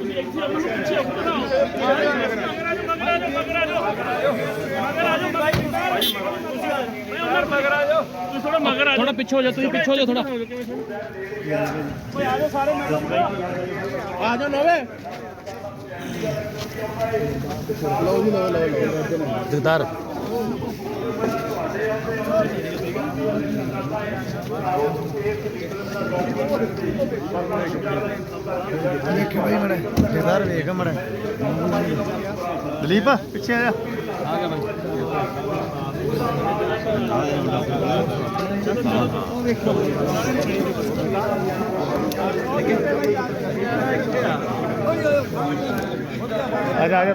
ਤੁਸੀਂ ਇੱਥੇ ਆਪਣਾ ਪਿੱਛੇ ਹੋ ਕੇ ਬਣਾਓ ਮਗਰ ਆ ਜਾਓ ਮਗਰ ਆ ਜਾਓ ਮਗਰ ਆ ਜਾਓ ਮਗਰ ਆ ਜਾਓ ਮੈਂ ਉਹਨਾਂ ਮਗਰ ਆ ਜਾਓ ਤੁਸੀਂ ਥੋੜਾ ਮਗਰ ਆ ਜਾਓ ਥੋੜਾ ਪਿੱਛੇ ਹੋ ਜਾ ਤੁਸੀਂ ਪਿੱਛੇ ਹੋ ਜਾ ਥੋੜਾ। ਓਏ ਆ ਜਾਓ ਸਾਰੇ ਮਗਰ ਆ ਜਾ ਨੋਵੇ। ਜਗਦਾਰ। ਵੇਖ ਭਾਈ ਮੜਾ ਜਗਦਾਰ ਵੇਖ ਮੜਾ। ਦਲੀਪ, ਪਿੱਛੇ ਆ ਜਾ। ਆ ਗਿਆ ਬਾਈ ਆ ਜਾ ਆ ਜਾ।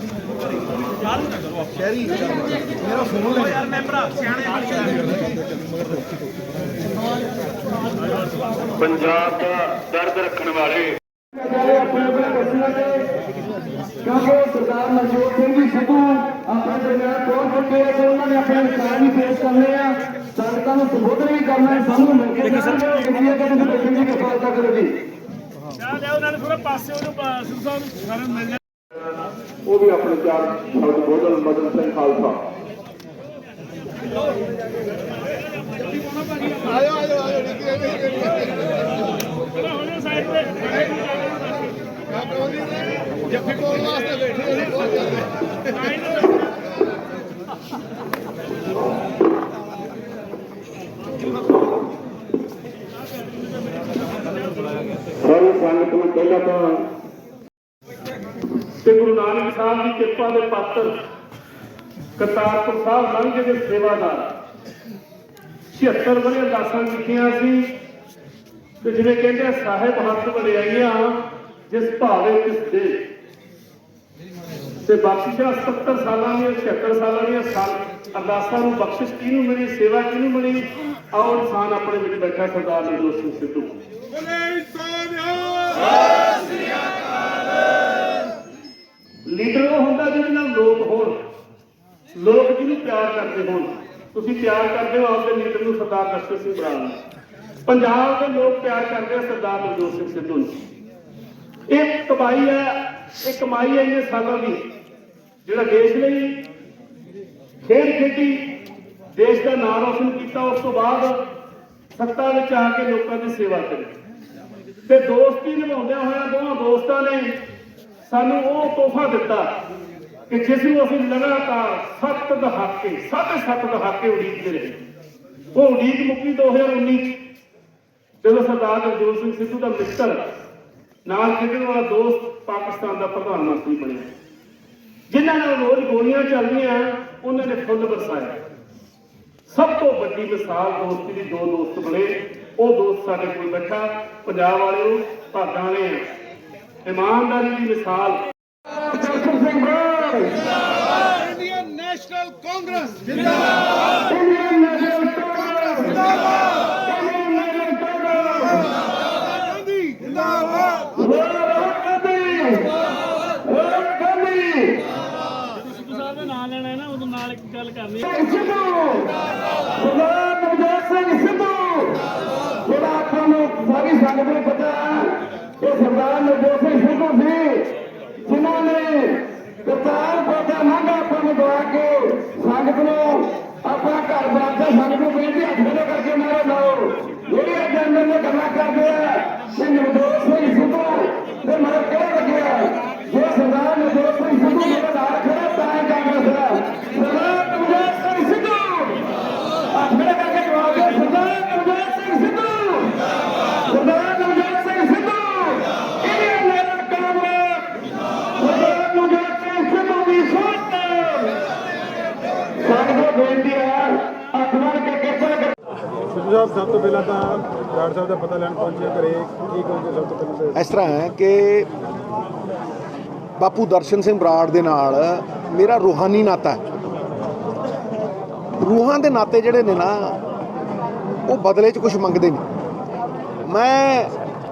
ਸ਼ਹਿਰੀ ਮੇਰਾ ਫੋਨ ਲੈ ਯਾਰ ਮੈਂਬਰਾ ਪੰਜਾਬ ਦਾ ਦਰਦ ਰੱਖਣ ਵਾਲੇ ਕਿਉਂਕਿ ਸਰਦਾਰ ਮਨਜੋਤ ਸਿੰਘ ਜੀ ਸਿੱਧੂ ਆਪਣੇ ਦਰਮਿਆਨ ਪਹੁੰਚ ਚੁੱਕੇ ਆ ਤੇ ਉਹਨਾਂ ਨੇ ਆਪਣੇ ਵਿਚਾਰ ਵੀ ਪੇਸ਼ ਕਰਨੇ ਆ ਸੰਗਤਾਂ ਨੂੰ ਸੰਬੋਧਨ ਵੀ ਕਰਨਾ ਹੈ ਸਾਨੂੰ ਮਿਲ ਕੇ ਕਰਨਾ ਹੈ ਕਿ ਕਹਿੰਦੇ ਬੈਠਣ ਦੀ ਕਿਫਾਇਤ ਕਰੋ ਜੀ ਚਾਹ ਲਿਆਓ ਨਾਲ ਥੋੜਾ ਪਾਸੇ ਉਹਨੂੰ ਸਿੱਧੂ ਸਾਹਿਬ ਨੂੰ ਸਾਰਿਆਂ ਨੂੰ ਮਿਲ ਜਾ ਉਹ ਵੀ ਆਪਣੇ ਚਾਰ ਸ਼ਬਦ ਬੋਲਣ ਮਦਨ ਸਿੰਘ ਖਾਲਸਾ। ਚਲੋ ਹੋ ਜਾਓ ਸਾਈਡ ਤੇ ਜੱਫੀ ਪਾਉਣ ਵਾਸਤੇ ਬੈਠੇ ਅਸੀਂ ਬਹੁਤ ਸਾਰੀ ਸੰਗਤ ਨੂੰ ਪਹਿਲਾਂ ਤਾਂ ਤੇ ਗੁਰੂ ਨਾਨਕ ਸਾਹਿਬ ਦੀ ਕਿਰਪਾ ਦੇ ਪਾਤਰ ਕਰਤਾਰਪੁਰ ਸਾਹਿਬ ਲੰਘੇ ਦੇ ਸੇਵਾਦਾਰ 76 ਵਰੇ ਅਰਦਾਸਾਂ ਕੀਤੀਆਂ ਸੀ ਤੇ ਜਿਵੇਂ ਕਹਿੰਦੇ ਸਾਹਿਬ ਹੱਥ ਵਡਿਆਈਆਂ ਜਿਸ ਭਾਵੇ ਤਿਸ ਦੇ। ਤੇ ਬਖਸ਼ਿਸ਼ਾਂ 70 ਸਾਲਾਂ ਦੀਆਂ 76 ਸਾਲਾਂ ਦੀਆਂ ਸਾਲ ਅਰਦਾਸਾਂ ਨੂੰ ਬਖਸ਼ਿਸ਼ ਕਿਹਨੂੰ ਮਿਲੀ, ਸੇਵਾ ਕਿਹਨੂੰ ਮਿਲੀ? ਆਓ ਇਨਸਾਨ ਆਪਣੇ ਵਿੱਚ ਬੈਠਾ ਸਰਦਾਰ ਨਵਜੋਤ ਸਿੰਘ ਸਿੱਧੂ। ਲੀਡਰ ਉਹ ਹੁੰਦਾ ਜਿਹਦੇ ਨਾਲ ਲੋਕ ਹੋਣ। ਲੋਕ ਜਿਹਨੂੰ ਪਿਆਰ ਕਰਦੇ ਹੋਣ। ਤੁਸੀਂ ਪਿਆਰ ਕਰਦੇ ਹੋ, ਆਪਦੇ ਲੀਡਰ ਨੂੰ ਸਰਦਾਰ ਦਸ਼ਮੇਸ਼ ਸਿੰਘ ਬਰਾੜ ਨੂੰ ਪੰਜਾਬ ਦੇ ਲੋਕ ਪਿਆਰ ਕਰਦੇ ਆ ਸਰਦਾਰ ਨਵਜੋਤ ਸਿੰਘ ਸਿੱਧੂ ਨੂੰ। ਇਹ ਕਮਾਈ ਹੈ, ਇਹ ਕਮਾਈ ਹੈ ਇਹ ਸਾਲਾਂ ਦੀ, ਜਿਹੜਾ ਦੇਸ਼ ਲਈ ਖੇਡ ਖੇਡੀ, ਦੇਸ਼ ਦਾ ਨਾਮ ਰੋਸ਼ਨ ਕੀਤਾ, ਉਸ ਤੋਂ ਬਾਅਦ ਸੱਤਾ ਵਿੱਚ ਆ ਕੇ ਲੋਕਾਂ ਦੀ ਸੇਵਾ ਕਰੀ। ਤੇ ਦੋਸਤੀ ਨਿਭਾਉਂਦਿਆਂ ਹੋਇਆ ਦੋਹਾਂ ਦੋਸਤਾਂ ਨੇ ਸਾਨੂੰ ਉਹ ਤੋਹਫਾ ਦਿੱਤਾ ਕਿ ਜਿਸ ਨੂੰ ਅਸੀਂ ਲਗਾਤਾਰ ਸੱਤ ਦਹਾਕੇ, ਸਾਢੇ ਸੱਤ ਦਹਾਕੇ ਉਡੀਕਦੇ ਰਹੇ। ਉਹ ਉਡੀਕ ਮੁੱਕੀ 2019 ਚ। ਜਦੋਂ ਸਰਦਾਰ ਨਵਜੋਤ ਸਿੰਘ ਸਿੱਧੂ ਦਾ ਮਿੱਤਰ ਨਾਲ ਖੇਡਣ ਵਾਲਾ ਦੋਸਤ ਪਾਕਿਸਤਾਨ ਦਾ ਪ੍ਰਧਾਨ ਮੰਤਰੀ ਬਣਿਆ। ਜਿਨ੍ਹਾਂ ਨਾਲ ਰੋਜ਼ ਗੋਲੀਆਂ ਚੱਲਦੀਆਂ, ਉਹਨਾਂ ਨੇ ਫੁੱਲ ਵਰਸਾਇਆ। ਸਭ ਤੋਂ ਵੱਡੀ ਮਿਸਾਲ ਦੋਸਤੀ ਦੀ ਦੋ ਦੋਸਤ ਬਣੇ। ਉਹ ਦੋਸਤ ਸਾਡੇ ਕੋਲ ਬੈਠਾ, ਪੰਜਾਬ ਵਾਲਿਓ ਭਾਗਾਂ ਵਾਲੇ ਆ। ਇਮਾਨਦਾਰੀ ਦੀ ਮਿਸਾਲ। Indian national Congress Indian national Congress ਜਿੰਦਾਬਾਦ ਇੰਡੀਅਨ ਨੈਸ਼ਨਲ ਕਾਂਗਰਸ ਗਾਂਧੀ ਜਿੰਦਾਬਾਦ ਵੋਟ ਗਾਂਧੀ ਵੋਟ ਗਾਂਧੀ ਸਿੱਧੂ ਸਾਹਿਬ ਦਾ ਨਾਮ ਲੈਣਾ ਹੈ ਨਾ ਉਦੋਂ ਨਾਲ ਇੱਕ ਗੱਲ ਕਰਨੀ ਹੈ। ਸਿੱਧੂ ਸਰਦਾਰ ਨਵਜੋਤ ਸਿੰਘ ਸਿੱਧੂ ਜਿਹੜਾ ਆਪਾਂ ਨੂੰ ਸਾਰੀ ਸੰਗਤ ਨੂੰ ਪਤਾ ਹੈ ਕਿ ਸਰਦਾਰ ਨਵਜੋਤ ਸਿੰਘ ਸਿੱਧੂ ਸੀ ਜਿਨ੍ਹਾਂ ਨੇ ਕਰਤਾਰਪੁਰ ਦਾ ਮੰਗਾ ਆਪਾਂ ਨੂੰ ਦਵਾ ਕੇ ਸੰਗਤ ਨੂੰ ਆਪਣਾ ਘਰ ਬਾਰ ਦਾ ਸੰਗਤ ਨੂੰ ਬੇਨਤੀ ਹੱਥ ਖੜੇ ਕਰਕੇ ਮਾਰੇ ਲਾਓ ਜਿਹੜੀ ਇਹ ਜਨਰਲ ਨੇ ਗੱਲਾਂ ਕਰਦੇ ਆ ਕਿ ਨਵਜੋਤ ਸਿੰਘ ਸਿੱਧੂ ਤੇ ਮਰ ਕਿਉਂ ਲੱਗਿਆ ਜੇ ਸਰਦਾਰ ਨਵਜੋਤ ਸਿੰਘ ਸਿੱਧੂ ਮੇਰੇ ਨਾਲ ਖੜਾ ਤਾਂ ਇਹ ਕਾਂਗਰਸ ਹੈ ਸਰਦਾਰ ਨਵਜੋਤ ਸਿੰਘ ਸਿੱਧੂ ਹੱਥ ਖੜੇ ਕਰਕੇ ਜਵਾਬ ਦਿਓ ਸਰਦਾਰ ਨਵਜੋਤ ਸਿੰਘ ਸਿੱਧੂ ਸਰਦਾਰ ਨਵਜੋਤ ਸਿੰਘ ਸਿੱਧੂ ਇੰਡੀਅਨ ਨੈਸ਼ਨਲ ਕਾਂਗਰਸ ਸਰਦਾਰ ਨਵਜੋਤ ਸਿੰਘ ਸਿੱਧੂ ਦੀ ਸੋਚ ਸਾਨੂੰ ਬੇਨਤੀ ਹੈ ਹੱਥ ਮਾਰ ਕੇ ਕਿਰਪਾ ਕਰ ਸਿੱਧੂ ਸਾਹਿਬ ਸਭ ਤੋਂ ਪਹਿਲਾਂ ਤਾਂ ਡਾਕਟਰ ਸਾਹਿਬ ਦਾ ਪਤਾ ਲੈਣ ਪਹੁੰਚੇ ਘਰੇ ਕੀ ਕਹੋਗੇ ਸਭ ਤੋਂ ਪਹਿਲਾਂ ਤਾਂ ਇਸ ਤਰ੍ਹਾਂ ਹੈ ਕਿ ਬਾਪੂ ਦਰਸ਼ਨ ਸਿੰਘ ਬਰਾੜ ਦੇ ਨਾਲ ਮੇਰਾ ਰੂਹਾਨੀ ਨਾਤਾ ਹੈ। ਰੂਹਾਂ ਦੇ ਨਾਤੇ ਜਿਹੜੇ ਨੇ ਨਾ ਉਹ ਬਦਲੇ 'ਚ ਕੁਝ ਮੰਗਦੇ ਨਹੀਂ। ਮੈਂ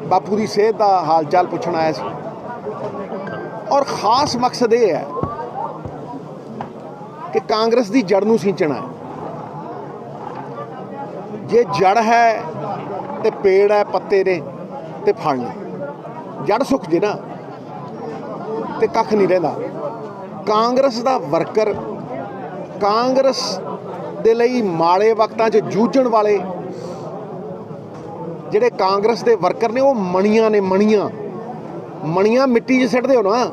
ਬਾਪੂ ਦੀ ਸਿਹਤ ਦਾ ਹਾਲ ਚਾਲ ਪੁੱਛਣ ਆਇਆ ਸੀ। ਔਰ ਖਾਸ ਮਕਸਦ ਇਹ ਹੈ ਕਿ ਕਾਂਗਰਸ ਦੀ ਜੜ ਨੂੰ ਸਿੰਚਣਾ ਹੈ। ਜੇ ਜੜ ਹੈ ਤੇ ਪੇੜ ਹੈ, ਪੱਤੇ ਨੇ ਤੇ ਫਲ ਨੇ। ਜੜ ਸੁੱਕ ਜੇ ਨਾ ਤੇ ਕੱਖ ਨਹੀਂ ਰਹਿੰਦਾ। ਕਾਂਗਰਸ ਦਾ ਵਰਕਰ ਕਾਂਗਰਸ ਦੇ ਲਈ ਮਾੜੇ ਵਕਤਾਂ 'ਚ ਜੂਝਣ ਵਾਲੇ ਜਿਹੜੇ ਕਾਂਗਰਸ ਦੇ ਵਰਕਰ ਨੇ, ਉਹ ਮਣੀਆਂ ਨੇ, ਮਣੀਆਂ। ਮਣੀਆਂ ਮਿੱਟੀ 'ਚ ਸਿੱਟਦੇ ਹੋ ਨਾ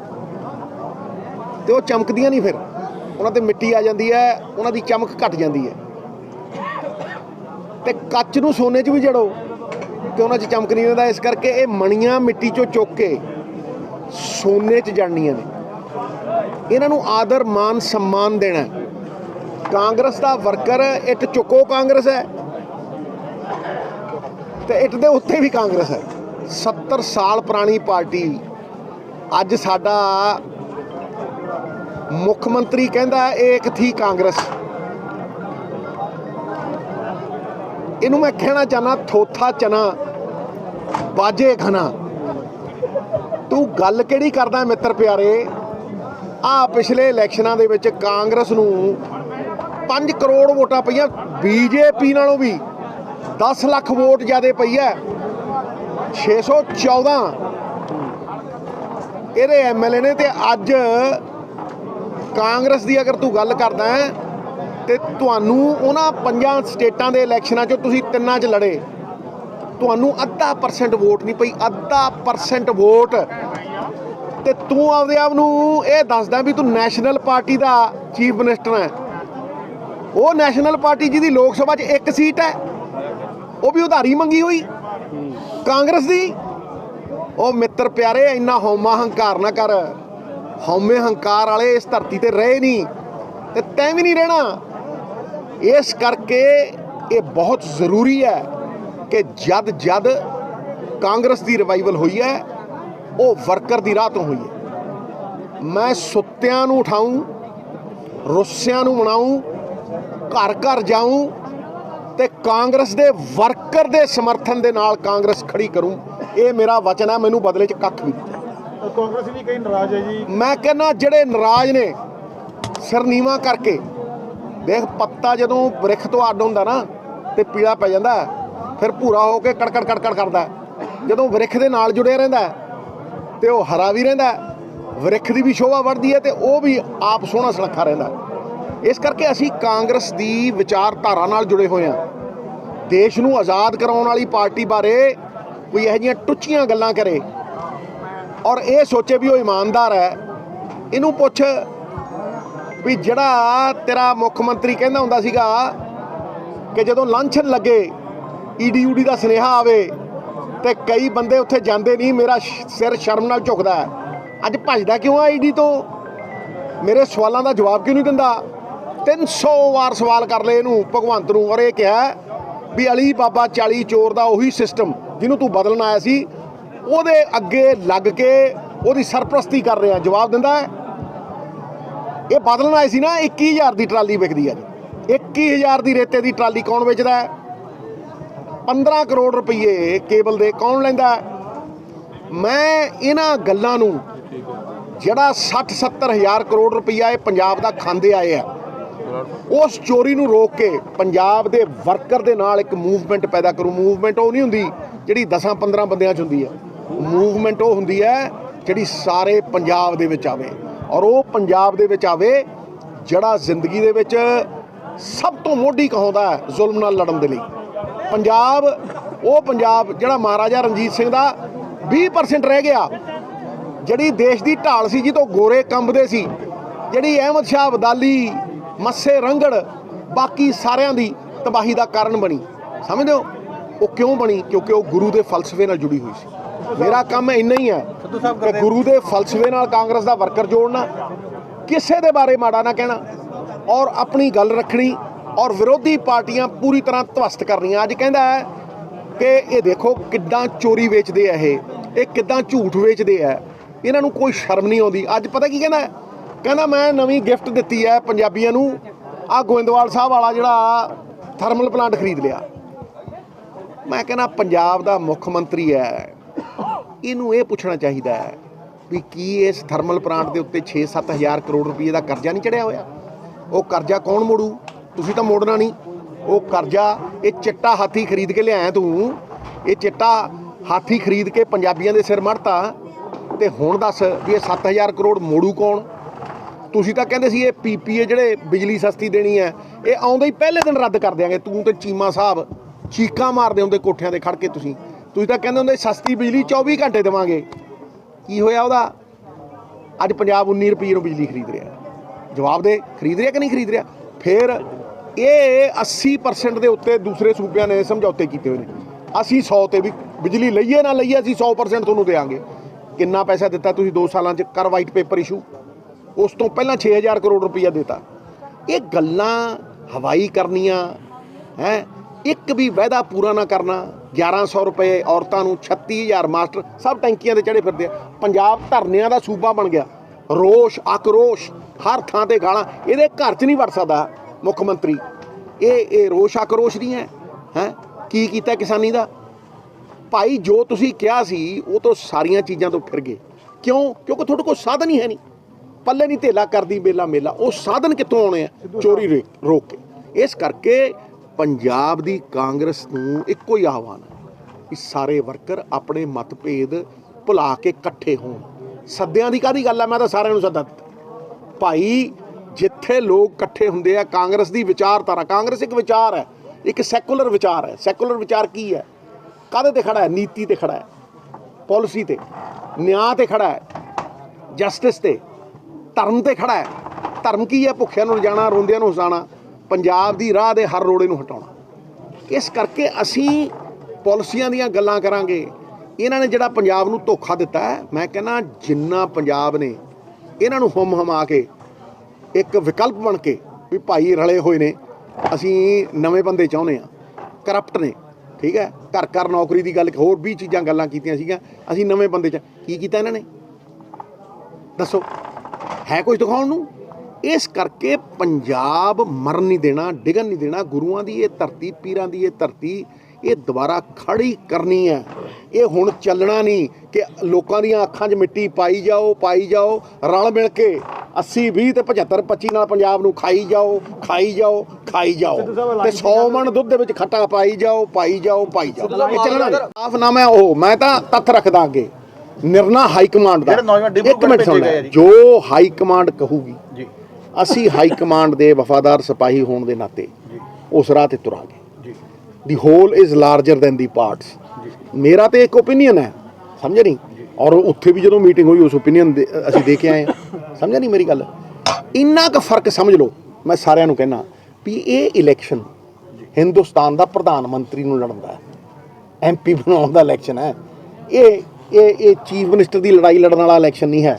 ਤੇ ਉਹ ਚਮਕਦੀਆਂ ਨਹੀਂ ਫਿਰ। ਉਹਨਾਂ ਤੇ ਮਿੱਟੀ ਆ ਜਾਂਦੀ ਹੈ, ਉਹਨਾਂ ਦੀ ਚਮਕ ਘਟ ਜਾਂਦੀ ਹੈ। ਤੇ ਕੱਚ ਨੂੰ ਸੋਨੇ 'ਚ ਵੀ ਜੜੋ, ਤੇ ਉਹਨਾਂ 'ਚ ਚਮਕ ਨਹੀਂ ਰਹਿੰਦਾ। ਇਸ ਕਰਕੇ ਇਹ ਮਣੀਆਂ ਮਿੱਟੀ 'ਚੋਂ ਚੁੱਕ ਕੇ ਸੋਨੇ 'ਚ ਜੜਨੀਆਂ ਨੇ। ਇਹਨਾਂ ਨੂੰ ਆਦਰ, ਮਾਨ, ਸਨਮਾਨ ਦੇਣਾ ਕਾਂਗਰਸ ਦਾ ਵਰਕਰ ਇੱਟ ਚੁੱਕੋ ਕਾਂਗਰਸ ਹੈ। ਤੇ ਇੱਟ ਦੇ ਉੱਤੇ ਵੀ ਕਾਂਗਰਸ ਹੈ। 70 ਸਾਲ ਪੁਰਾਣੀ ਪਾਰਟੀ। ਅੱਜ ਸਾਡਾ ਮੁੱਖ ਮੰਤਰੀ ਕਹਿੰਦਾ ਏਕ ਥੀ ਕਾਂਗਰਸ। ਇਹਨੂੰ ਮੈਂ ਕਹਿਣਾ ਚਾਹਨਾ ਥੋਥਾ ਚਨਾ ਬਾਜੇ ਖਨਾ। ਤੂੰ ਗੱਲ ਕਿਹੜੀ ਕਰਦਾ ਮਿੱਤਰ ਪਿਆਰੇ? ਆ ਪਿਛਲੇ ਇਲੈਕਸ਼ਨਾਂ ਦੇ ਵਿੱਚ ਕਾਂਗਰਸ ਨੂੰ 5 ਕਰੋੜ ਵੋਟਾਂ ਪਈਆਂ ਬੀਜੇਪੀ ਨਾਲੋਂ ਵੀ 10 ਲੱਖ ਵੋਟ ਜ਼ਿਆਦਾ ਪਈ ਹੈ। 614 ਇਹਦੇ ਐਮਐਲਏ ਨੇ ਤੇ ਅੱਜ ਕਾਂਗਰਸ ਦੀ ਅਗਰ ਤੂੰ ਗੱਲ ਕਰਦਾ ਹੈ, ਤੇ ਤੁਹਾਨੂੰ ਉਹਨਾਂ ਪੰਜਾਂ ਸਟੇਟਾਂ ਦੇ ਇਲੈਕਸ਼ਨਾਂ 'ਚੋਂ ਤੁਸੀਂ ਤਿੰਨਾਂ 'ਚ ਲੜੇ। ਤੁਹਾਨੂੰ ਅੱਧਾ ਪਰਸੈਂਟ ਵੋਟ ਨਹੀਂ ਪਈ, ਅੱਧਾ ਪਰਸੈਂਟ ਵੋਟ। ਤੇ ਤੂੰ ਆਪਦੇ ਆਪ ਨੂੰ ਇਹ ਦੱਸਦਾ ਵੀ ਤੂੰ ਨੈਸ਼ਨਲ ਪਾਰਟੀ ਦਾ ਚੀਫ ਮਿਨਿਸਟਰ ਹੈ। ਉਹ ਨੈਸ਼ਨਲ ਪਾਰਟੀ ਜਿਹਦੀ ਲੋਕ ਸਭਾ 'ਚ ਇੱਕ ਸੀਟ ਹੈ, ਉਹ ਵੀ ਉਧਾਰੀ ਮੰਗੀ ਹੋਈ। ਕਾਂਗਰਸ ਦੀ? ਉਹ ਮਿੱਤਰ ਪਿਆਰੇ, ਇੰਨਾ ਹਉਮਾ ਹੰਕਾਰ ਨਾ ਕਰ। ਹਉਮੇ ਹੰਕਾਰ ਵਾਲੇ ਇਸ ਧਰਤੀ ਤੇ ਰਹੇ ਨਹੀਂ ਤੇ ਤੈਂ ਵੀ ਨਹੀਂ ਰਹਿਣਾ। ਇਸ ਕਰਕੇ ਇਹ ਬਹੁਤ ਜ਼ਰੂਰੀ ਹੈ ਕਿ ਜਦ ਜਦ ਕਾਂਗਰਸ ਦੀ ਰਿਵਾਈਵਲ ਹੋਈ ਹੈ, ਉਹ ਵਰਕਰ ਦੀ ਰਾਹ ਤੋਂ ਹੋਈ ਹੈ। ਮੈਂ ਸੁੱਤਿਆਂ ਨੂੰ ਉਠਾਉਂ ਰੁੱਸਿਆਂ ਨੂੰ ਮਨਾਉਂ ਘਰ ਘਰ ਜਾਊਂ ਤੇ ਕਾਂਗਰਸ ਦੇ ਵਰਕਰ ਦੇ ਸਮਰਥਨ ਦੇ ਨਾਲ ਕਾਂਗਰਸ ਖੜੀ ਕਰੂੰ, ਇਹ ਮੇਰਾ ਵਚਨ ਹੈ, ਮੈਨੂੰ ਬਦਲੇ 'ਚ ਕੱਖ ਵੀ ਨਹੀਂ। ਕਾਂਗਰਸ ਵੀ ਕਈ ਨਾਰਾਜ਼ ਹੈ ਜੀ। ਮੈਂ ਕਹਿੰਦਾ ਜਿਹੜੇ ਨਾਰਾਜ਼ ਨੇ ਸਿਰ ਕਰਕੇ ਦੇਖ ਪੱਤਾ ਜਦੋਂ ਬ੍ਰਿਖ ਤੋਂ ਅੱਡ ਹੁੰਦਾ ਨਾ ਤੇ ਪੀਲਾ ਪੈ ਜਾਂਦਾ ਫਿਰ ਭੂਰਾ ਹੋ ਕੇ ਕੜਕੜ ਕੜਕੜ ਕਰਦਾ ਜਦੋਂ ਬ੍ਰਿਖ ਦੇ ਨਾਲ ਜੁੜਿਆ ਰਹਿੰਦਾ ਹੈ, ਤੇ ਉਹ ਹਰਾ ਵੀ ਰਹਿੰਦਾ ਹੈ, ਦੀ ਵੀ ਸ਼ੋਭਾ ਵੱਧਦੀ ਹੈ ਤੇ ਉਹ ਵੀ ਆਪ ਸੋਹਣਾ ਸੁਨੱਖਾ ਰਹਿੰਦਾ ਇਸ ਕਰਕੇ ਅਸੀਂ ਕਾਂਗਰਸ ਦੀ ਵਿਚਾਰਧਾਰਾ ਨਾਲ ਜੁੜੇ ਹੋਏ ਹਾਂ। ਦੇਸ਼ ਨੂੰ ਆਜ਼ਾਦ ਕਰਾਉਣ ਵਾਲੀ ਪਾਰਟੀ ਬਾਰੇ ਕੋਈ ਇਹੋ ਜਿਹੀਆਂ ਟੁੱਚੀਆਂ ਗੱਲਾਂ ਕਰੇ ਔਰ ਇਹ ਸੋਚੇ ਵੀ ਉਹ ਇਮਾਨਦਾਰ ਹੈ। ਇਹਨੂੰ ਪੁੱਛ ਵੀ ਜਿਹੜਾ ਤੇਰਾ ਮੁੱਖ ਮੰਤਰੀ ਕਹਿੰਦਾ ਹੁੰਦਾ ਸੀਗਾ ਕਿ ਜਦੋਂ ਲਾਂਛਨ ਲੱਗੇ ਈਡੀ ਊਡੀ ਦਾ ਸੁਨੇਹਾ ਆਵੇ ਤੇ ਕਈ ਬੰਦੇ ਉੱਥੇ ਜਾਂਦੇ ਨਹੀਂ, ਮੇਰਾ ਸਿਰ ਸ਼ਰਮ ਨਾਲ ਝੁਕਦਾ ਅੱਜ ਭੱਜਦਾ ਕਿਉਂ ਆ ਈਡੀ ਤੋਂ? ਮੇਰੇ ਸਵਾਲਾਂ ਦਾ ਜਵਾਬ ਕਿਉਂ ਨਹੀਂ ਦਿੰਦਾ? 300 ਵਾਰ ਸਵਾਲ ਕਰ ਲਏ ਇਹਨੂੰ ਭਗਵੰਤ ਨੂੰ ਔਰ ਇਹ ਕਿਹਾ ਵੀ ਅਲੀ ਬਾਬਾ 40 ਚੋਰ ਦਾ ਉਹੀ ਸਿਸਟਮ ਜਿਹਨੂੰ ਤੂੰ ਬਦਲਣ ਆਇਆ ਸੀ ਉਹਦੇ ਅੱਗੇ ਲੱਗ ਕੇ ਉਹਦੀ ਸਰਪ੍ਰਸਤੀ ਕਰ ਰਿਹਾ, ਜਵਾਬ ਦਿੰਦਾ ਹੈ। ਇਹ ਬਦਲਣ ਆਏ ਸੀ ਨਾ 21000 ਦੀ ਟਰਾਲੀ ਵਿਕਦੀ ਹੈ ਜੀ। 21000 ਦੀ ਰੇਤੇ ਦੀ ਟਰਾਲੀ ਕੌਣ ਵੇਚਦਾ ਹੈ? 15 ਕਰੋੜ ਰੁਪਏ ਕੇਬਲ ਦੇ ਕੌਣ ਲੈਂਦਾ ਮੈਂ ਇਹਨਾਂ ਗੱਲਾਂ ਨੂੰ ਜਿਹੜਾ 60 70 ਹਜ਼ਾਰ ਕਰੋੜ ਰੁਪਈਆ ਇਹ ਪੰਜਾਬ ਦਾ ਖਾਂਦੇ ਆਏ ਆ, ਉਸ ਚੋਰੀ ਨੂੰ ਰੋਕ ਕੇ ਪੰਜਾਬ ਦੇ ਵਰਕਰ ਦੇ ਨਾਲ ਇੱਕ ਮੂਵਮੈਂਟ ਪੈਦਾ ਕਰੂ। ਮੂਵਮੈਂਟ ਉਹ ਨਹੀਂ ਹੁੰਦੀ ਜਿਹੜੀ 10 15 ਬੰਦਿਆਂ 'ਚ ਹੁੰਦੀ ਹੈ। ਮੂਵਮੈਂਟ ਉਹ ਹੁੰਦੀ ਹੈ ਜਿਹੜੀ ਸਾਰੇ ਪੰਜਾਬ ਦੇ ਵਿੱਚ ਆਵੇ। ਔਰ ਉਹ ਪੰਜਾਬ ਦੇ ਵਿੱਚ ਆਵੇ, ਜਿਹੜਾ ਜ਼ਿੰਦਗੀ ਦੇ ਵਿੱਚ ਸਭ ਤੋਂ ਮੋਢੀ ਕਹਾਉਂਦਾ ਹੈ ਜ਼ੁਲਮ ਨਾਲ ਲੜਨ ਦੇ ਲਈ। ਪੰਜਾਬ, ਉਹ ਪੰਜਾਬ ਜਿਹੜਾ ਮਹਾਰਾਜਾ ਰਣਜੀਤ ਸਿੰਘ ਦਾ 20% ਰਹਿ ਗਿਆ। ਜਿਹੜੀ ਦੇਸ਼ ਦੀ ਢਾਲ ਸੀ ਜੀ ਗੋਰੇ ਕੰਬਦੇ ਸੀ, ਜਿਹੜੀ ਅਹਿਮਦ ਸ਼ਾਹ, ਅਬਦਾਲੀ, ਮੱਸੇ ਰੰਗੜ, ਬਾਕੀ ਸਾਰਿਆਂ ਦੀ ਤਬਾਹੀ ਦਾ ਕਾਰਨ ਬਣੀ। ਸਮਝਦੇ ਹੋ? ਉਹ ਕਿਉਂ ਬਣੀ? ਕਿਉਂਕਿ ਉਹ ਗੁਰੂ ਦੇ ਫਲਸਫੇ ਨਾਲ ਜੁੜੀ ਹੋਈ ਸੀ। ਮੇਰਾ ਕੰਮ ਇੰਨਾ ਹੀ ਹੈ ਕਿ ਗੁਰੂ ਦੇ ਫਲਸਫੇ ਨਾਲ ਕਾਂਗਰਸ ਦਾ ਵਰਕਰ ਜੋੜਨਾ ਕਿਸੇ ਦੇ ਬਾਰੇ ਮਾੜਾ ਨਾ ਕਹਿਣਾ ਔਰ ਆਪਣੀ ਗੱਲ ਰੱਖਣੀ ਔਰ ਵਿਰੋਧੀ ਪਾਰਟੀਆਂ ਪੂਰੀ ਤਰ੍ਹਾਂ ਧਵਸਤ ਕਰਨੀਆਂ। ਅੱਜ ਕਹਿੰਦਾ ਹੈ ਕਿ ਇਹ ਦੇਖੋ ਕਿੱਦਾਂ ਚੋਰੀ ਵੇਚਦੇ ਆ ਇਹ ਇਹ ਕਿੱਦਾਂ ਝੂਠ ਵੇਚਦੇ ਆ। ਇਹਨਾਂ ਨੂੰ ਕੋਈ ਸ਼ਰਮ ਨਹੀਂ ਆਉਂਦੀ। ਅੱਜ ਪਤਾ ਕੀ ਕਹਿੰਦਾ? ਕਹਿੰਦਾ ਮੈਂ ਨਵੀਂ ਗਿਫਟ ਦਿੱਤੀ ਹੈ ਪੰਜਾਬੀਆਂ ਨੂੰ। ਆ ਗੋਇੰਦਵਾਲ ਸਾਹਿਬ ਵਾਲਾ ਜਿਹੜਾ ਥਰਮਲ ਪਲਾਂਟ ਖਰੀਦ ਲਿਆ। ਮੈਂ ਕਹਿੰਦਾ ਪੰਜਾਬ ਦਾ ਮੁੱਖ ਮੰਤਰੀ ਹੈ। ਇਹਨੂੰ ਇਹ ਪੁੱਛਣਾ ਚਾਹੀਦਾ ਹੈ ਵੀ ਕੀ ਇਸ ਥਰਮਲ ਪਲਾਂਟ ਦੇ ਉੱਤੇ 6-7 ਹਜ਼ਾਰ ਕਰੋੜ ਰੁਪਏ ਦਾ ਕਰਜ਼ਾ ਨਹੀਂ ਚੜਿਆ ਹੋਇਆ? ਉਹ ਕਰਜ਼ਾ ਕੌਣ ਮੋੜੂ? ਤੁਸੀਂ ਤਾਂ ਮੋੜਨਾ ਨਹੀਂ। ਉਹ ਕਰਜ਼ਾ ਇਹ ਚਿੱਟਾ ਹਾਥੀ ਖਰੀਦ ਕੇ ਲਿਆਇਆ ਤੂੰ। ਇਹ ਚਿੱਟਾ ਹਾਥੀ ਖਰੀਦ ਕੇ ਪੰਜਾਬੀਆਂ ਦੇ ਸਿਰ ਮੜਤਾ। ਤੇ ਹੁਣ ਦੱਸ ਵੀ ਇਹ 7000 ਕਰੋੜ ਮੋੜੂ ਕੌਣ? ਤੁਸੀਂ ਤਾਂ ਕਹਿੰਦੇ ਸੀ ਇਹ ਪੀਪੀਏ ਜਿਹੜੇ ਬਿਜਲੀ ਸਸਤੀ ਦੇਣੀ ਹੈ, ਇਹ ਆਉਂਦੇ ਹੀ ਪਹਿਲੇ ਦਿਨ ਰੱਦ ਕਰ ਦਿਆਂਗੇ। ਤੂੰ ਤੇ ਚੀਮਾ ਸਾਹਿਬ ਚੀਕਾਂ ਮਾਰਦੇ ਹੁੰਦੇ ਕੋਠਿਆਂ ਤੇ ਖੜ ਕੇ ਤੁਸੀਂ। ਤੁਸੀਂ ਤਾਂ ਕਹਿੰਦੇ ਹੁੰਦੇ ਸਸਤੀ ਬਿਜਲੀ 24 ਘੰਟੇ ਦੇਵਾਂਗੇ। ਕੀ ਹੋਇਆ ਉਹਦਾ? ਅੱਜ ਪੰਜਾਬ 19 ਰੁਪਏ ਨੂੰ ਬਿਜਲੀ ਖਰੀਦ ਰਿਹਾ। ਜਵਾਬ ਦੇ, ਖਰੀਦ ਰਿਹਾ ਕਿ ਨਹੀਂ ਖਰੀਦ ਰਿਹਾ? ਫਿਰ ਇਹ 80% ਦੇ ਉੱਤੇ ਦੂਸਰੇ ਸੂਬਿਆਂ ਨੇ ਸਮਝੌਤੇ ਕੀਤੇ ਹੋਏ ਨੇ। ਅਸੀਂ 100 ਤੇ ਵੀ ਬਿਜਲੀ ਲਈਏ ਨਾ ਲਈਏ, ਅਸੀਂ 100% ਤੁਹਾਨੂੰ ਦੇਵਾਂਗੇ। ਕਿੰਨਾ ਪੈਸਾ ਦਿੱਤਾ ਤੁਸੀਂ 2 ਸਾਲਾਂ 'ਚ ਕਰ ਵਾਈਟ ਪੇਪਰ ਇਸ਼ੂ ਉਸ ਤੋਂ ਪਹਿਲਾਂ 6000 ਕਰੋੜ ਰੁਪਈਆ ਦਿੱਤਾ। ਇਹ ਗੱਲਾਂ ਹਵਾਈ ਕਰਨੀਆਂ, ਹੈ? ਇੱਕ ਵੀ ਵਾਅਦਾ ਪੂਰਾ ਨਾ ਕਰਨਾ 1100 ਰੁਪਏ ਔਰਤਾਂ ਨੂੰ 36000 ਮਾਸਟਰ ਸਭ ਟੈਂਕੀਆਂ ਤੇ ਚੜੇ ਫਿਰਦੇ ਆ। ਪੰਜਾਬ ਧਰਨਿਆਂ ਦਾ ਸੂਬਾ ਬਣ ਗਿਆ। ਰੋਸ਼ ਆਕਰੋਸ਼ ਹਰ ਥਾਂ ਤੇ ਗਾਲਾਂ। ਇਹਦੇ ਘਰ 'ਚ ਨਹੀਂ ਵੜ ਸਕਦਾ ਮੁੱਖ ਮੰਤਰੀ। ਇਹ ਇਹ ਰੋਸ਼ ਆਕਰੋਸ਼ ਨਹੀਂ ਹੈ। ਹੈ? ਕੀ ਕੀਤਾ ਕਿਸਾਨੀ ਦਾ? ਭਾਈ ਜੋ ਤੁਸੀਂ ਕਿਹਾ ਸੀ ਉਹ ਤੋਂ ਸਾਰੀਆਂ ਚੀਜ਼ਾਂ ਤੋਂ ਫਿਰ ਗਏ। ਕਿਉਂ? ਕਿਉਂਕਿ ਤੁਹਾਡੇ ਕੋਲ ਸਾਧਨ ਹੀ ਹੈ ਨਹੀਂ। ਪੱਲੇ ਨਹੀਂ ਧੇਲਾ ਕਰਦੀ ਮੇਲਾ ਮੇਲਾ। ਉਹ ਸਾਧਨ ਕਿੱਥੋਂ ਆਉਣੇ ਆ? ਚੋਰੀ ਰੋਕ ਕੇ। ਇਸ ਕਰਕੇ ਪੰਜਾਬ ਦੀ ਕਾਂਗਰਸ ਨੂੰ ਇੱਕੋ ਹੀ ਆਹਵਾਨ ਹੈ ਕਿ ਸਾਰੇ ਵਰਕਰ ਆਪਣੇ ਮਤਭੇਦ ਭੁਲਾ ਕੇ ਇਕੱਠੇ ਹੋਣ। ਸੱਦਿਆਂ ਦੀ ਕਾਦੀ ਗੱਲ ਹੈ ਮੈਂ ਤਾਂ ਸਾਰਿਆਂ ਨੂੰ ਸੱਦਾ ਦਿੱਤਾ। ਭਾਈ, ਜਿੱਥੇ ਲੋਕ ਇਕੱਠੇ ਹੁੰਦੇ ਆ, ਕਾਂਗਰਸ ਦੀ ਵਿਚਾਰਧਾਰਾ, ਕਾਂਗਰਸ ਇੱਕ ਵਿਚਾਰ ਹੈ, ਇੱਕ ਸੈਕੂਲਰ ਵਿਚਾਰ ਹੈ। ਸੈਕੂਲਰ ਵਿਚਾਰ ਕੀ ਹੈ? ਕਾਹਦੇ ਤੇ ਖੜਾ ਹੈ? ਨੀਤੀ ਤੇ ਖੜਾ ਹੈ, ਪਾਲਿਸੀ ਤੇ, ਨਿਆਂ ਤੇ ਖੜਾ ਹੈ, ਜਸਟਿਸ ਤੇ, ਧਰਮ ਤੇ ਖੜਾ ਹੈ। ਧਰਮ ਕੀ ਹੈ? ਭੁੱਖਿਆਂ ਨੂੰ ਰਜਾਣਾ, ਰੋਂਦਿਆਂ ਨੂੰ ਹਸਾਣਾ। ਪੰਜਾਬ ਦੀ ਰਾਹ ਦੇ ਹਰ ਰੋੜੇ ਨੂੰ ਹਟਾਉਣਾ। ਇਸ ਕਰਕੇ ਅਸੀਂ ਪਾਲਿਸੀਆਂ ਦੀਆਂ ਗੱਲਾਂ ਕਰਾਂਗੇ। ਇਹਨਾਂ ਨੇ ਜਿਹੜਾ ਪੰਜਾਬ ਨੂੰ ਧੋਖਾ ਦਿੱਤਾ ਹੈ, ਮੈਂ ਕਹਿੰਦਾ ਜਿੰਨਾ ਪੰਜਾਬ ਨੇ ਇਹਨਾਂ ਨੂੰ ਹਮ ਹਮਾ ਕੇ ਇੱਕ ਵਿਕਲਪ ਬਣ ਕੇ ਵੀ ਭਾਈ ਰਲੇ ਹੋਏ ਨੇ, ਅਸੀਂ ਨਵੇਂ ਬੰਦੇ ਚਾਹੁੰਦੇ ਆ ਕਰਪਟ ਨੇ, ਠੀਕ ਹੈ? ਘਰ ਘਰ ਨੌਕਰੀ ਦੀ ਗੱਲ, ਹੋਰ ਵੀ ਚੀਜ਼ਾਂ ਗੱਲਾਂ ਕੀਤੀਆਂ ਸੀਗੀਆਂ, ਅਸੀਂ ਨਵੇਂ ਬੰਦੇ ਚ, ਕੀ ਕੀਤਾ ਇਹਨਾਂ ਨੇ? ਦੱਸੋ, ਹੈ ਕੁਝ ਦਿਖਾਉਣ ਨੂੰ? ਇਸ ਕਰਕੇ ਪੰਜਾਬ ਮਰਨ ਨਹੀਂ ਦੇਣਾ ਡਿਗਣ ਨਹੀਂ ਦੇਣਾ ਗੁਰੂਆਂ ਦੀ ਇਹ ਧਰਤੀ ਪੀਰਾਂ ਦੀ ਇਹ ਧਰਤੀ ਇਹ ਦੁਬਾਰਾ ਖੜੀ ਕਰਨੀ ਹੈ। ਇਹ ਹੁਣ ਚੱਲਣਾ ਨਹੀਂ ਕਿ ਲੋਕਾਂ ਦੀਆਂ ਅੱਖਾਂ 'ਚ ਮਿੱਟੀ ਪਾਈ ਜਾਓ ਪਾਈ ਜਾਓ ਰਲ ਮਿਲ ਕੇ 80 20 ਤੇ 75 25 ਨਾਲ ਪੰਜਾਬ ਨੂੰ ਖਾਈ ਜਾਓ ਖਾਈ ਜਾਓ ਖਾਈ ਜਾਓ। ਤੇ 100 ਮਣ ਦੁੱਧ ਦੇ ਵਿੱਚ ਖੱਟਾ ਪਾਈ ਜਾਓ ਪਾਈ ਜਾਓ ਪਾਈ ਜਾਓ। ਇਹ ਚੱਲਣਾ ਨਹੀਂ। ਆਫ ਨਾ ਮੈਂ ਉਹ ਮੈਂ ਤਾਂ ਤੱਥ ਰੱਖਦਾ ਅੱਗੇ। ਨਿਰਣਾ ਹਾਈ ਕਮਾਂਡ ਦਾ ਇੱਕ ਮਿੰਟ ਸੁਣ ਜੀ। ਜੋ ਹਾਈ ਕਮਾਂਡ ਕਹੂਗੀ ਜੀ। ਅਸੀਂ ਹਾਈ ਕਮਾਂਡ ਦੇ ਵਫਾਦਾਰ ਸਿਪਾਹੀ ਹੋਣ ਦੇ ਨਾਤੇ ਉਸ ਰਾਹ ਤੇ ਤੁਰਾਂਗੇ। The whole is larger than the parts ਮੇਰਾ ਤੇ ਇੱਕ ਓਪੀਨੀਅਨ ਹੈ ਸਮਝ ਨਹੀਂ? ਔਰ ਉੱਥੇ ਵੀ ਜਦੋਂ ਮੀਟਿੰਗ ਹੋਈ ਉਸ ਓਪੀਨੀਅਨ ਅਸੀਂ ਦੇ ਕੇ ਆਏ ਹਾਂ। ਸਮਝ ਨਹੀਂ ਮੇਰੀ ਗੱਲ? ਇੰਨਾ ਕੁ ਫ਼ਰਕ ਸਮਝ ਲਓ ਮੈਂ ਸਾਰਿਆਂ ਨੂੰ ਕਹਿਣਾ ਵੀ ਇਹ ਇਲੈਕਸ਼ਨ ਹਿੰਦੁਸਤਾਨ ਦਾ ਪ੍ਰਧਾਨ ਮੰਤਰੀ ਨੂੰ ਲੜਨ ਦਾ ਹੈ। ਐਮਪੀ ਬਣਾਉਣ ਦਾ ਇਲੈਕਸ਼ਨ ਹੈ। ਇਹ ਇਹ ਇਹ ਚੀਫ ਮਿਨਿਸਟਰ ਦੀ ਲੜਾਈ ਲੜਨ ਵਾਲਾ ਇਲੈਕਸ਼ਨ ਨਹੀਂ ਹੈ।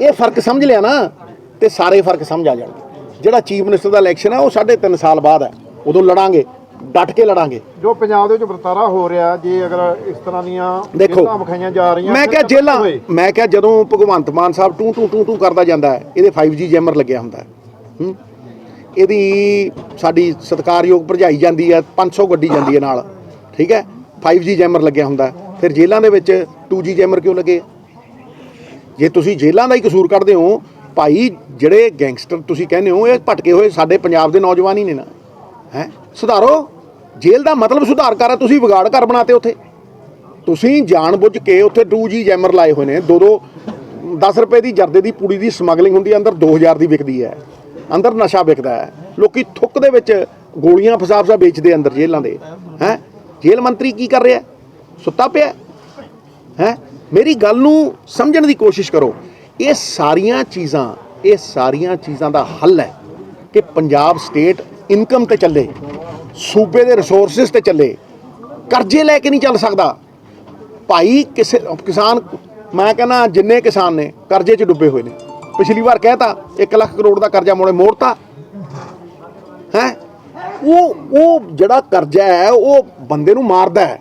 ਇਹ ਫ਼ਰਕ ਸਮਝ ਲਿਆ ਨਾ? ਤੇ ਸਾਰੇ ਫ਼ਰਕ ਸਮਝ ਆ ਜਾਣਗੇ। ਜਿਹੜਾ ਚੀਫ ਮਿਨਿਸਟਰ ਦਾ ਇਲੈਕਸ਼ਨ ਹੈ ਉਹ 3.5 ਸਾਲ ਬਾਅਦ ਹੈ ਉਦੋਂ ਲੜਾਂਗੇ ਡਟ ਕੇ ਲੜਾਂਗੇ। ਜੋ ਪੰਜਾਬ ਦੇ ਵਿੱਚ ਵਰਤਾਰਾ ਹੋ ਰਿਹਾ ਜੇ ਅਗਰ ਇਸ ਤਰ੍ਹਾਂ ਦੀਆਂ ਜੇਲ੍ਹਾਂ ਵਿਖਾਈਆਂ ਜਾ ਰਹੀਆਂ ਮੈਂ ਕਿਹਾ ਤਾਂ ਜੇਲਾਂ ਹੋਏ। ਮੈਂ ਕਿਹਾ ਜਦੋਂ ਭਗਵੰਤ ਮਾਨ ਸਾਹਿਬ ਟੂ ਟੂ ਟੂ ਟੂ ਕਰਦਾ ਜਾਂਦਾ ਹੈ ਇਹਦੇ 5G ਜੈਮਰ ਲੱਗਿਆ ਹੁੰਦਾ ਹੈ। ਹੂੰ? ਇਹਦੀ ਸਾਡੀ ਸਤਿਕਾਰਯੋਗ ਭਰਜਾਈ ਜਾਂਦੀ ਹੈ 500 ਗੱਡੀ ਜਾਂਦੀ ਹੈ ਨਾਲ। ਠੀਕ ਹੈ? 5G ਜੈਮਰ ਲੱਗਿਆ ਹੁੰਦਾ। ਫਿਰ ਜੇਲਾਂ ਦੇ ਵਿੱਚ 2G ਜੈਮਰ ਕਿਉਂ ਲੱਗੇ? ਜੇ ਤੁਸੀਂ ਜੇਲਾਂ ਦਾ ਹੀ ਕਸੂਰ ਕੱਢਦੇ ਹੋ ਭਾਈ, ਜਿਹੜੇ ਗੈਂਗਸਟਰ ਤੁਸੀਂ ਕਹਿੰਦੇ ਹੋ, ਇਹ ਭਟਕੇ ਹੋਏ ਸਾਡੇ ਪੰਜਾਬ ਦੇ ਨੌਜਵਾਨ ਹੀ ਨੇ ਨਾ। ਹੈ? ਸੁਧਾਰੋ। ਜੇਲ੍ਹ ਦਾ ਮਤਲਬ ਸੁਧਾਰ ਕਰ, ਤੁਸੀਂ ਵਿਗਾੜ ਘਰ ਬਣਾਤੇ ਉੱਥੇ। ਤੁਸੀਂ ਜਾਣਬੁੱਝ ਕੇ ਉੱਥੇ 2G ਜੈਮਰ ਲਾਏ ਹੋਏ ਨੇ। ਦੋ ਦੋ 10 ਰੁਪਏ ਦੀ ਜਰਦੇ ਦੀ ਪੂੜੀ ਦੀ ਸਮਗਲਿੰਗ ਹੁੰਦੀ ਹੈ, ਅੰਦਰ 2000 ਦੀ ਵਿਕਦੀ ਹੈ। ਅੰਦਰ ਨਸ਼ਾ ਵਿਕਦਾ ਹੈ। ਲੋਕੀ ਥੁੱਕ ਦੇ ਵਿੱਚ ਗੋਲੀਆਂ ਫਸਾ ਵੇਚਦੇ ਅੰਦਰ ਜੇਲ੍ਹਾਂ ਦੇ। ਹੈ? ਜੇਲ੍ਹ ਮੰਤਰੀ ਕੀ ਕਰ ਰਿਹਾ ਸੁੱਤਾ ਪਿਆ ਹੈ? ਮੇਰੀ ਗੱਲ ਨੂੰ ਸਮਝਣ ਦੀ ਕੋਸ਼ਿਸ਼ ਕਰੋ। ਇਹ ਸਾਰੀਆਂ ਚੀਜ਼ਾਂ, ਇਹ ਸਾਰੀਆਂ ਚੀਜ਼ਾਂ ਦਾ ਹੱਲ ਹੈ ਕਿ ਪੰਜਾਬ ਸਟੇਟ ਇਨਕਮ ਤੇ ਚੱਲੇ, ਸੂਬੇ ਦੇ ਰਿਸੋਰਸਸ ਤੇ ਚੱਲੇ, ਕਰਜ਼ੇ ਲੈ ਕੇ ਨਹੀਂ ਚੱਲ ਸਕਦਾ। ਭਾਈ ਕਿਸੇ, ਕਿਸਾਨ, ਮੈਂ ਕਹਿੰਦਾ ਜਿੰਨੇ ਕਿਸਾਨ ਨੇ ਕਰਜ਼ੇ 'ਚ ਡੁੱਬੇ ਹੋਏ ਨੇ। ਪਿਛਲੀ ਵਾਰ ਕਹਿਤਾ 1 ਲੱਖ ਕਰੋੜ ਦਾ ਕਰਜ਼ਾ ਮੋੜੇ ਮੋੜਤਾ। ਹੈ? ਉਹ ਉਹ ਜਿਹੜਾ ਕਰਜ਼ਾ ਹੈ, ਉਹ ਬੰਦੇ ਨੂੰ ਮਾਰਦਾ ਹੈ।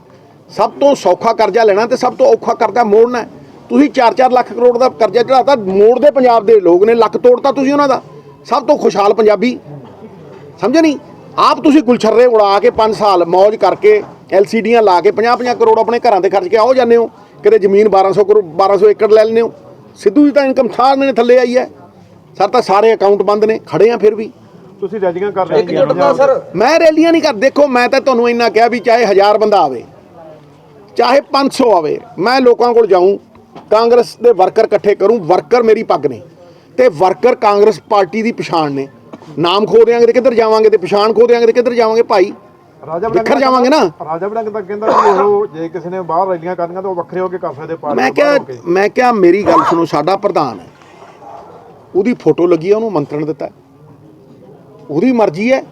ਸਭ ਤੋਂ ਸੌਖਾ ਕਰਜ਼ਾ ਲੈਣਾ ਤੇ ਸਭ ਤੋਂ ਔਖਾ ਕਰਜ਼ਾ ਮੋੜਨਾ ਤੁਸੀਂ 4-4 ਲੱਖ ਕਰੋੜ ਦਾ ਕਰਜ਼ਾ ਚੜਾਤਾ ਮੋੜਦੇ ਪੰਜਾਬ ਦੇ ਲੋਕ ਨੇ ਲੱਕ ਤੋੜਤਾ ਤੁਸੀਂ ਉਹਨਾਂ ਦਾ। ਸਭ ਤੋਂ ਖੁਸ਼ਹਾਲ ਪੰਜਾਬੀ। ਸਮਝੇ ਨਹੀਂ? ਆਪ ਤੁਸੀਂ ਗੁਲਛਰਰੇ ਉਡਾ ਕੇ 5 ਸਾਲ ਮौज ਕਰਕੇ ਐਲਸੀਡੀਆਂ ਲਾ ਕੇ 50-50 ਕਰੋੜ ਆਪਣੇ ਘਰਾਂ ਤੇ ਖਰਚ ਕੇ ਆਓ ਜਾਂਦੇ ਹੋ। ਕਿਤੇ ਜ਼ਮੀਨ 1200 ਕਰੋੜ 1200 ਏਕੜ ਲੈ ਲੈਂਦੇ ਹੋ। ਸਿੱਧੂ ਦੀ ਤਾਂ ਇਨਕਮ ਸਾਰਿਆਂ ਨੇ ਥੱਲੇ ਆਈ ਹੈ। ਸਰ ਤਾਂ ਸਾਰੇ ਅਕਾਊਂਟ ਬੰਦ ਨੇ ਖੜੇ ਆ ਫਿਰ ਵੀ। ਤੁਸੀਂ ਰੈਲੀਆਂ ਕਰ ਰਹੇ ਹੋ ਮੈਂ ਰੈਲੀਆਂ ਨਹੀਂ ਕਰ ਦੇਖੋ ਮੈਂ ਤਾਂ ਤੁਹਾਨੂੰ ਇੰਨਾ ਕਿਹਾ ਵੀ ਚਾਹੇ 1000 ਬੰਦਾ ਆਵੇ ਚਾਹੇ 500 ਆਵੇ ਮੈਂ ਲੋਕਾਂ ਕੋਲ ਜਾਊਂ। ਕਾਂਗਰਸ ਦੇ ਵਰਕਰ ਇਕੱਠੇ ਕਰੂੰ ਵਰਕਰ ਮੇਰੀ ਪੱਗ ਨੇ ਤੇ ਵਰਕਰ ਕਾਂਗਰਸ ਪਾਰਟੀ ਦੀ ਪਛਾਣ ਨੇ ਨਾਮ ਖੋ ਦਿਆਂਗੇ ਤੇ ਕਿੱਧਰ ਜਾਵਾਂਗੇ ਤੇ ਪਛਾਣ ਖੋ ਦਿਆਂਗੇ ਤੇ ਕਿੱਧਰ ਜਾਵਾਂਗੇ ਭਾਈ ਰਾਜਾ ਵਿਖਰ ਜਾਵਾਂਗੇ ਨਾ। ਰਾਜਾ ਵੜਿੰਗ ਤਾਂ ਕਹਿੰਦਾ ਉਹ ਜੇ ਕਿਸੇ ਨੇ ਬਾਹਰ ਰੈਲੀਆਂ ਕਰਨੀਆਂ ਤਾਂ ਉਹ ਵੱਖਰੇ ਹੋ ਕੇ ਕਰ ਸਕਦੇ ਪਾਰਟੀ ਮੈਂ ਕਿਹਾ। ਮੈਂ ਕਿਹਾ ਮੇਰੀ ਗੱਲ ਸੁਣੋ ਸਾਡਾ ਪ੍ਰਧਾਨ ਹੈ ਉਹਦੀ ਫੋਟੋ ਲੱਗੀ ਹੈ ਉਹਨੂੰ ਮੰਤਰਣ ਦਿੱਤਾ। ਉਹਦੀ ਮਰਜ਼ੀ ਹੈ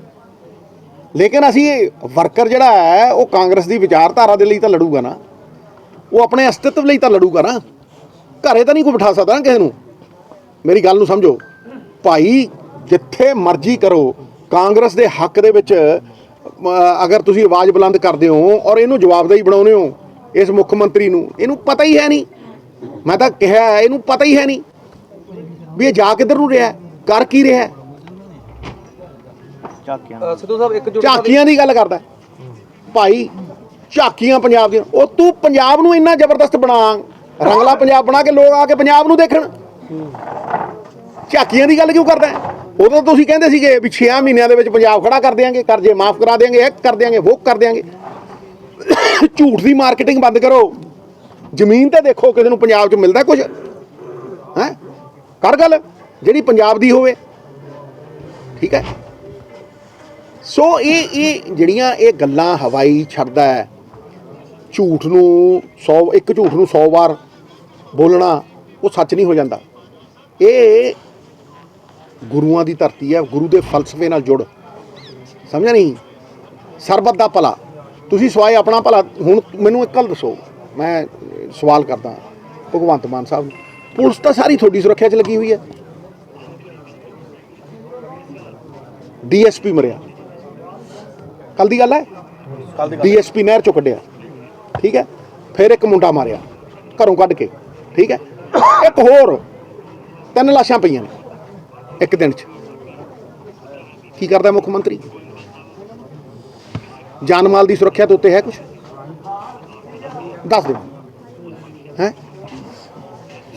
ਲੇਕਿਨ ਅਸੀਂ ਵਰਕਰ ਜਿਹੜਾ ਹੈ ਉਹ ਕਾਂਗਰਸ ਦੀ ਵਿਚਾਰਧਾਰਾ ਦੇ ਲਈ ਤਾਂ ਲੜੂਗਾ ਨਾ ਉਹ ਆਪਣੇ ਅਸਤਿਤਵ ਲਈ ਤਾਂ ਲੜੂਗਾ ਨਾ ਘਰੇ ਤਾਂ ਨਹੀਂ ਕੋਈ ਬਿਠਾ ਸਕਦਾ ਨਾ ਕਿਸੇ ਨੂੰ। ਮੇਰੀ ਗੱਲ ਨੂੰ ਸਮਝੋ। ਭਾਈ ਜਿੱਥੇ ਮਰਜ਼ੀ ਕਰੋ ਕਾਂਗਰਸ ਦੇ ਹੱਕ ਦੇ ਵਿੱਚ ਅਗਰ ਤੁਸੀਂ ਆਵਾਜ਼ ਬੁਲੰਦ ਕਰਦੇ ਹੋ ਔਰ ਇਹਨੂੰ ਜਵਾਬਦੇਹੀ ਬਣਾਉਂਦੇ ਹੋ ਇਸ ਮੁੱਖ ਮੰਤਰੀ ਨੂੰ ਇਹਨੂੰ ਪਤਾ ਹੀ ਹੈ ਨਹੀਂ। ਮੈਂ ਤਾਂ ਕਿਹਾ ਇਹਨੂੰ ਪਤਾ ਹੀ ਹੈ ਨਹੀਂ ਵੀ ਇਹ ਜਾ ਕਿੱਧਰ ਨੂੰ ਰਿਹਾ ਹੈ, ਕਰ ਕੀ ਰਿਹਾ ਹੈ। ਸਿੱਧੂ ਸਾਹਿਬ ਇੱਕ ਝਾਕੀਆਂ ਦੀ ਗੱਲ ਕਰਦਾ। ਭਾਈ ਝਾਕੀਆਂ ਪੰਜਾਬ ਦੀਆਂ। ਉਹ ਤੂੰ ਪੰਜਾਬ ਨੂੰ ਇੰਨਾ ਜ਼ਬਰਦਸਤ ਬਣਾ ਰੰਗਲਾ ਪੰਜਾਬ ਬਣਾ ਕੇ ਲੋਕ ਆ ਕੇ ਪੰਜਾਬ ਨੂੰ ਦੇਖਣ। ਝਾਕੀਆਂ ਦੀ ਗੱਲ ਕਿਉਂ ਕਰਦਾ ਹੈ? ਉਦੋਂ ਤੁਸੀਂ ਕਹਿੰਦੇ ਸੀਗੇ ਵੀ 6 ਮਹੀਨਿਆਂ ਦੇ ਵਿੱਚ ਪੰਜਾਬ ਖੜਾ ਕਰ ਦਿਆਂਗੇ, ਕਰਜ਼ੇ ਮਾਫ ਕਰਾ ਦਿਆਂਗੇ, ਇਹ ਕਰ ਦਿਆਂਗੇ, ਉਹ ਕਰ ਦਿਆਂਗੇ। ਝੂਠ ਦੀ ਮਾਰਕੀਟਿੰਗ ਬੰਦ ਕਰੋ। ਜ਼ਮੀਨ ਤੇ ਦੇਖੋ ਕਿਸੇ ਨੂੰ ਪੰਜਾਬ 'ਚ ਮਿਲਦਾ ਕੁਝ ਹੈ? ਕਰ ਗੱਲ, ਜਿਹੜੀ ਪੰਜਾਬ ਦੀ ਹੋਵੇ। ਠੀਕ ਹੈ? ਸੋ ਇਹ ਇਹ ਜਿਹੜੀਆਂ ਇਹ ਗੱਲਾਂ ਹਵਾਈ ਛੱਡਦਾ ਹੈ ਝੂਠ ਨੂੰ 100 ਇੱਕ ਝੂਠ ਨੂੰ 100 ਵਾਰ ਬੋਲਣਾ ਉਹ ਸੱਚ ਨਹੀਂ ਹੋ ਜਾਂਦਾ। ਇਹ ਗੁਰੂਆਂ ਦੀ ਧਰਤੀ ਹੈ ਗੁਰੂ ਦੇ ਫਲਸਫੇ ਨਾਲ ਜੁੜ। ਸਮਝਿਆ ਨਹੀਂ? ਸਰਬੱਤ ਦਾ ਭਲਾ। ਤੁਸੀਂ ਸਵਾਏ ਆਪਣਾ ਭਲਾ। ਹੁਣ ਮੈਨੂੰ ਇੱਕ ਗੱਲ ਦੱਸੋ। ਮੈਂ ਸਵਾਲ ਕਰਦਾ ਭਗਵੰਤ ਮਾਨ ਸਾਹਿਬ ਨੂੰ। ਪੁਲਿਸ ਤਾਂ ਸਾਰੀ ਤੁਹਾਡੀ ਸੁਰੱਖਿਆ 'ਚ ਲੱਗੀ ਹੋਈ ਹੈ। ਡੀਐਸਪੀ ਮਰਿਆ। ਕੱਲ ਦੀ ਗੱਲ ਹੈ। ਡੀਐਸਪੀ ਨਹਿਰ ਚੋਂ ਕੱਢਿਆ। ਠੀਕ ਹੈ? ਫਿਰ ਇੱਕ ਮੁੰਡਾ ਮਾਰਿਆ, ਘਰੋਂ ਕੱਢ ਕੇ, ਠੀਕ ਹੈ? ਇੱਕ ਹੋਰ, ਤਿੰਨ ਲਾਸ਼ਾਂ ਪਈਆਂ ਨੇ, ਇੱਕ ਦਿਨ 'ਚ। ਕੀ ਕਰਦਾ ਮੁੱਖ ਮੰਤਰੀ? ਜਾਨ ਮਾਲ ਦੀ ਸੁਰੱਖਿਆ ਦੇ ਉੱਤੇ ਹੈ ਕੁਝ ਦੱਸ ਦਿਓ। ਹੈ?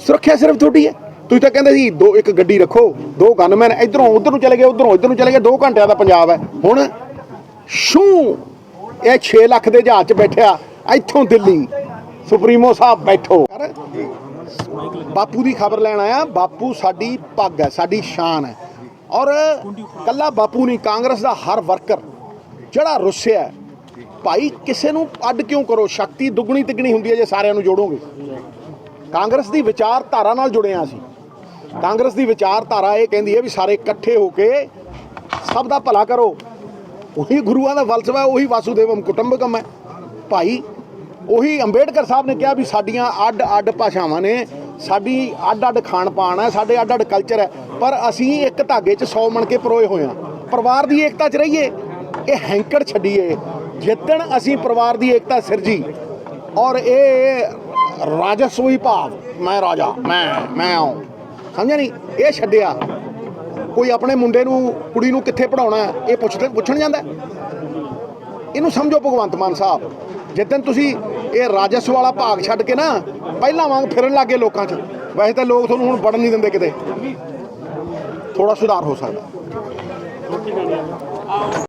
ਸੁਰੱਖਿਆ ਸਿਰਫ ਤੁਹਾਡੀ ਹੈ? ਤੁਸੀਂ ਤਾਂ ਕਹਿੰਦੇ ਸੀ, ਦੋ, ਇੱਕ ਗੱਡੀ ਰੱਖੋ, ਦੋ ਗਨਮੈਨ, ਇਧਰੋਂ, ਉਧਰ ਨੂੰ ਚਲੇ ਗਏ, ਉਧਰੋਂ, ਇਧਰ ਨੂੰ ਚਲੇ ਗਏ 2 ਘੰਟਿਆਂ ਦਾ ਪੰਜਾਬ ਹੈ। ਹੁਣ ਸ਼ੂ, ਇਹ 6 ਲੱਖ ਦੇ ਜਹਾਜ਼ 'ਚ ਬੈਠਿਆ ਇੱਥੋਂ ਦਿੱਲੀ। ਸੁਪਰੀਮੋ ਸਾਹਿਬ ਬੈਠੋ। ਬਾਪੂ ਦੀ ਖਬਰ ਲੈਣ ਆਇਆ ਬਾਪੂ ਸਾਡੀ ਪੱਗ ਹੈ ਸਾਡੀ ਸ਼ਾਨ ਹੈ। ਔਰ ਕੱਲਾ ਬਾਪੂ ਨਹੀਂ ਕਾਂਗਰਸ ਦਾ ਹਰ ਵਰਕਰ ਜਿਹੜਾ ਰੁੱਸਿਆ ਹੈ, ਭਾਈ ਕਿਸੇ ਨੂੰ ਅੱਡ ਕਿਉਂ ਕਰੋ? ਸ਼ਕਤੀ ਦੁੱਗਣੀ ਤਿੱਗਣੀ ਹੁੰਦੀ ਹੈ ਜੇ ਸਾਰਿਆਂ ਨੂੰ ਜੋੜੋਗੇ। ਕਾਂਗਰਸ ਦੀ ਵਿਚਾਰਧਾਰਾ ਨਾਲ ਜੁੜੇ ਹਾਂ ਅਸੀਂ। ਕਾਂਗਰਸ ਦੀ ਵਿਚਾਰਧਾਰਾ ਇਹ ਕਹਿੰਦੀ ਹੈ ਵੀ ਸਾਰੇ ਇਕੱਠੇ ਹੋ ਕੇ ਸਭ ਦਾ ਭਲਾ ਕਰੋ। ਉਹੀ ਗੁਰੂਆਂ ਦਾ ਫਲਸਫਾ ਉਹੀ ਵਾਸੂਦੇਵਮ ਕੁਟੰਬਕਮ ਹੈ। ਭਾਈ ਉਹੀ ਅੰਬੇਡਕਰ ਸਾਹਿਬ ਨੇ ਕਿਹਾ ਵੀ ਸਾਡੀਆਂ ਅੱਡ ਅੱਡ ਭਾਸ਼ਾਵਾਂ ਨੇ, ਸਾਡੀ ਅੱਡ ਅੱਡ ਖਾਣ ਪਾਣ ਹੈ, ਸਾਡੇ ਅੱਡ ਅੱਡ ਕਲਚਰ ਹੈ, ਪਰ ਅਸੀਂ ਇੱਕ ਧਾਗੇ 'ਚ 100 ਮਣ ਕੇ ਪਰੋਏ ਹੋਏ ਹਾਂ। ਪਰਿਵਾਰ ਦੀ ਏਕਤਾ 'ਚ ਰਹੀਏ, ਇਹ ਹੈਂਕੜ ਛੱਡੀਏ। ਜਿੱਦਣ ਅਸੀਂ ਪਰਿਵਾਰ ਦੀ ਏਕਤਾ ਸਿਰਜੀ, ਔਰ ਇਹ ਰਾਜਸਵੀ ਭਾਵ, ਮੈਂ ਰਾਜਾ, ਮੈਂ ਮੈਂ ਆਉਂ। ਸਮਝਿਆ ਨਹੀਂ? ਇਹ ਛੱਡਿਆ। ਕੋਈ ਆਪਣੇ ਮੁੰਡੇ ਨੂੰ, ਕੁੜੀ ਨੂੰ ਕਿੱਥੇ ਪੜਾਉਣਾ ਇਹ ਪੁੱਛਦੇ ਪੁੱਛਣ ਜਾਂਦਾ ਇਹਨੂੰ ਸਮਝੋ ਭਗਵੰਤ ਮਾਨ ਸਾਹਿਬ। ਜਿੱਦਣ ਤੁਸੀਂ ਇਹ ਰਾਜਸਵ ਵਾਲਾ ਭਾਗ ਛੱਡ ਕੇ ਨਾ, ਪਹਿਲਾਂ ਵਾਂਗ ਫਿਰਨ ਲੱਗੇ ਲੋਕਾਂ 'ਚ। ਵੈਸੇ ਤਾਂ ਲੋਕ ਤੁਹਾਨੂੰ ਹੁਣ ਵੜਨ ਨਹੀਂ ਦਿੰਦੇ ਕਿਤੇ। ਥੋੜਾ ਸੁਧਾਰ ਹੋ ਸਕਦਾ।